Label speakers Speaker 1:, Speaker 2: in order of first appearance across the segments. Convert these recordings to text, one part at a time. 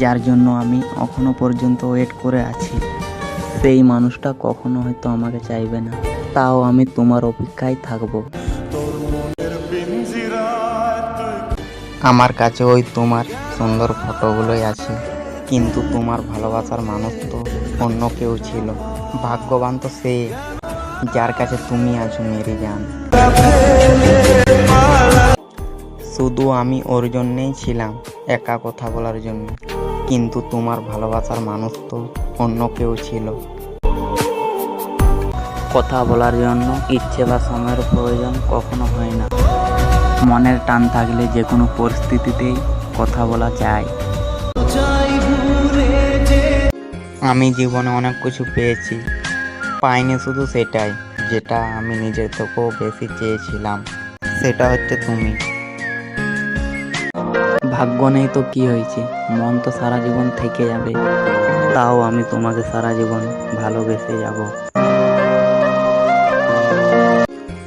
Speaker 1: যার জন্য আমি এখনও পর্যন্ত ওয়েট করে আছি। সেই মানুষটা কখনো হয়তো আমাকে চাইবে না। তাও আমি তোমার অপেক্ষায় থাকব। আমার কাছে ওই তোমার সুন্দর ফটোগুলোই আছে। কিন্তু তোমার ভালোবাসার মানুষ তো অন্য কেউ ছিল। ভাগ্যবান তো সে, যার কাছে তুমি আছো মেরে যান শুধু আমি ওর জন্যেই ছিলাম। একা কথা বলার জন্য। কিন্তু তোমার ভালোবাসার মানুষ তো অন্য কেউ ছিল। কথা বলার জন্য ইচ্ছে বা সময়ের প্রয়োজন কখনো হয় না। মনের টান থাকলে যে কোনো পরিস্থিতিতেই কথা বলা যায়। আমি জীবনে অনেক কিছু পেয়েছি। পাইনি শুধু সেটাই, যেটা আমি নিজের থেকেও বেশি চেয়েছিলাম। সেটা হচ্ছে তুমি। ভাগ্য নেই তো কি হয়েছে? মন তো সারা জীবন থেকে যাবে। তাও আমি তোমাকে সারা জীবন ভালোবেসে যাব।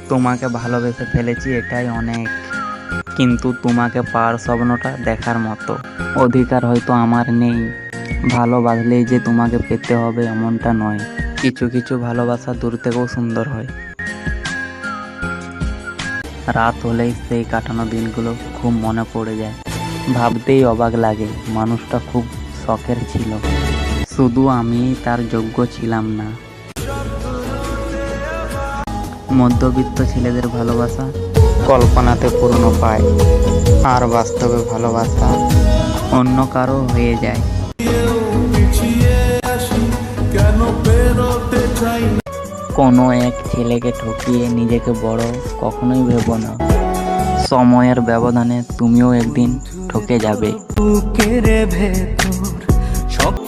Speaker 1: তোমাকে ভালোবেসে ফেলেছি এটাই অনেক। কিন্তু তোমাকে পাওয়ার স্বপ্নটা দেখার মতো। অধিকার হয়তো আমার নেই। ভালোবাসলেই যে তোমাকে পেতে হবে এমনটা নয়। কিছু কিছু ভালোবাসা দূর থেকেও সুন্দর হয়। রাত হলেই সেই কাটানো দিনগুলো খুব মনে পড়ে যায়। ভাবতেই অবাক লাগে, মানুষটা খুব শখের ছিল। শুধু আমি তার যোগ্য ছিলাম না। মধ্যবিত্ত ছেলেদের ভালোবাসা কল্পনাতে পূর্ণ পায়, আর বাস্তবে ভালোবাসা অন্য কারও হয়ে যায়। কোনো এক ছেলেকে ঠকিয়ে নিজেকে বড় কখনোই ভেবো না। সময়ের ব্যবধানে তুমিও একদিন ঠকে যাবে।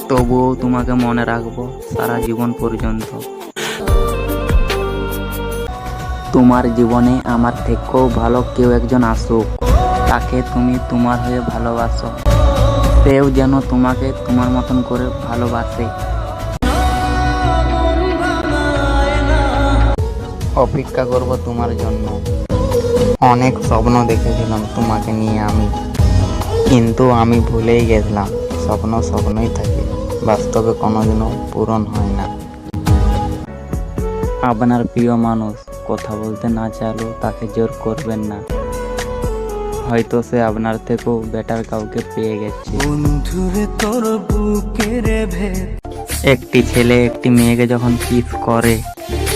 Speaker 1: তবুও তোমাকে মনে রাখব সারা জীবন পর্যন্ত। তোমার জীবনে আমার থেকেও ভালো কেউ একজন আসুক। তাকে তুমি তোমার হয়ে ভালোবাসো। সেও যেন তোমাকে তোমার মতন করে ভালোবাসে। অপেক্ষা করব তোমার জন্য। অনেক স্বপ্ন দেখেছিলাম তোমাকে নিয়ে আমি। কিন্তু আমি ভুলেই গেছিলাম। স্বপ্ন স্বপ্নই থাকে। বাস্তবে কোনোদিনও পূরণ হয় না। আপনার প্রিয় মানুষ কথা বলতে না চাইলেও তাকে জোর করবেন না। হয়তো সে আপনার থেকেও বেটার কাউকে পেয়ে গেছে।
Speaker 2: তোর
Speaker 1: একটি ছেলে একটি মেয়েকে যখন কিস করে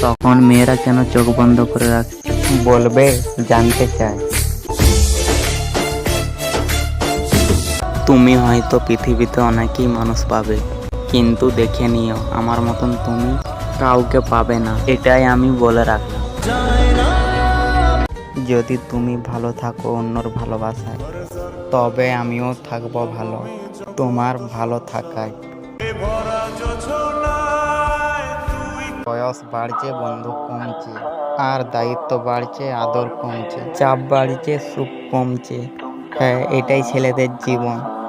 Speaker 1: তখন মেয়েরা কেন চোখ বন্ধ করে রাখছে বলবে জানতে চায়। তুমি হয়তো পৃথিবীতে অনেকই মানুষ পাবে। কিন্তু দেখে নিও, আমার মতন তুমি কাউকে পাবে না। এটাই আমি বলে রাখলাম। যদি তুমি ভালো থাকো অন্যর ভালোবাসায়, তবে আমিও থাকব ভালো। তোমার ভালো থাকায়। বয়স বাড়ছে, বন্ধু কমছে, আর দায়িত্ব বাড়ছে, আদর কমছে, চাপ বাড়ছে, সুখ কমছে। হ্যাঁ এটাই ছেলেদের জীবন।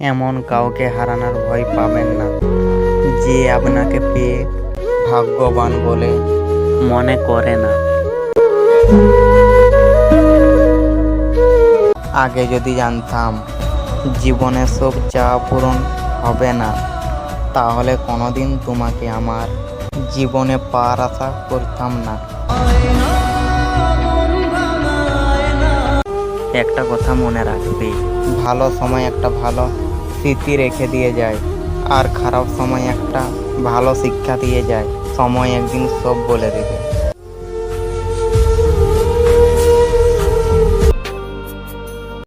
Speaker 1: এমন কাউকে হারানোর ভয় পাবেন না। যে আপনাকে পেয়ে ভাগ্যবান বলে মনে করে না। আগে যদি জানতাম জীবনে সব চাওয়া পূরণ হবে না, তাহলে কোনোদিন তোমাকে আমার জীবনে পার আশা করতাম না। একটা কথা মনে রাখবে। ভালো সময় একটা ভালো স্মৃতি রেখে দিয়ে যায়। আর খারাপ সময় একটা ভালো শিক্ষা দিয়ে যায়। সময় একদিন সব বলে দেবে।